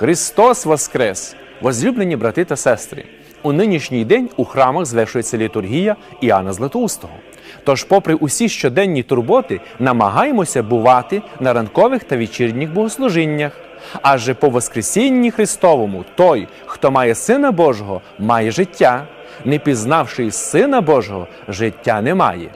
Христос Воскрес! Возлюблені брати та сестри! У нинішній день у храмах звершується літургія Іоанна Златоустого. Тож, попри усі щоденні турботи, намагаємося бувати на ранкових та вечірніх богослужіннях. Адже по Воскресінні Христовому той, хто має Сина Божого, має життя. Не пізнавши Сина Божого, життя немає.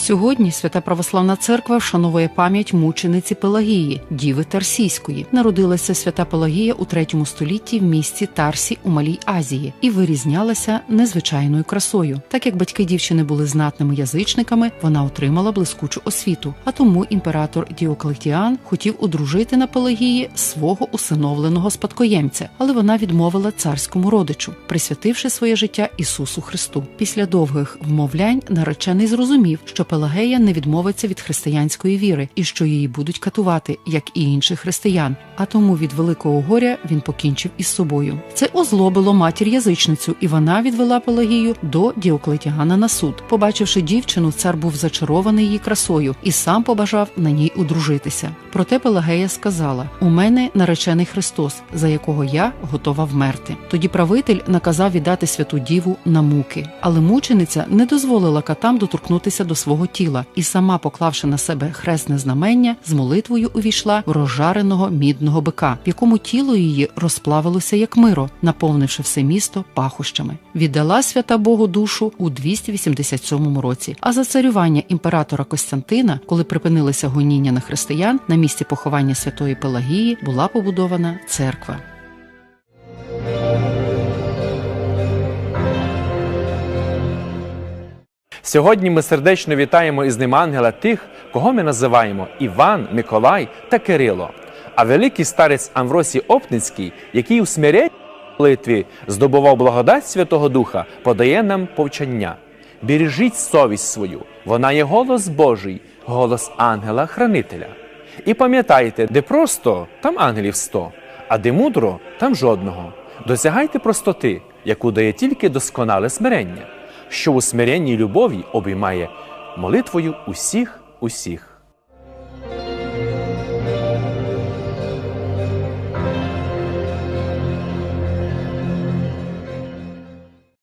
Сьогодні Свята Православна Церква вшановує пам'ять мучениці Пелагії, діви Тарсійської. Народилася свята Пелагія у третьому столітті в місті Тарсі у Малій Азії і вирізнялася незвичайною красою. Так як батьки дівчини були знатними язичниками, вона отримала блискучу освіту. А тому імператор Діоклетіан хотів одружити на Пелагії свого усиновленого спадкоємця, але вона відмовила царському родичу, присвятивши своє життя Ісусу Христу. Після довгих вмовлянь наречений зрозумів, що Пелагея не відмовиться від християнської віри і що її будуть катувати, як і інших християн. А тому від великого горя він покінчив із собою. Це озлобило матір язичницю, і вона відвела Пелагію до Діоклетіана на суд. Побачивши дівчину, цар був зачарований її красою і сам побажав на ній одружитися. Проте Пелагея сказала: У мене наречений Христос, за якого я готова вмерти. Тоді правитель наказав віддати святу діву на муки, але мучениця не дозволила катам доторкнутися до свого тіла і сама, поклавши на себе хресне знамення, з молитвою увійшла в розжареного мідного бика, в якому тіло її розплавилося як миро, наповнивши все місто пахощами. Віддала свята Богу душу у 287 році. А за царювання імператора Костянтина, коли припинилися гоніння на християн, на місці поховання святої Пелагії була побудована церква. Сьогодні ми сердечно вітаємо із ним ангела тих, кого ми називаємо Іван, Миколай та Кирило. А великий старець Амвросій Опницький, який у смиренній молитві здобував благодать Святого Духа, подає нам повчання. Бережіть совість свою, вона є голос Божий, голос ангела-хранителя. І пам'ятайте, де просто там ангелів сто, а де мудро там жодного. Досягайте простоти, яку дає тільки досконале смирення, що у смиренній любові обіймає молитвою усіх усіх.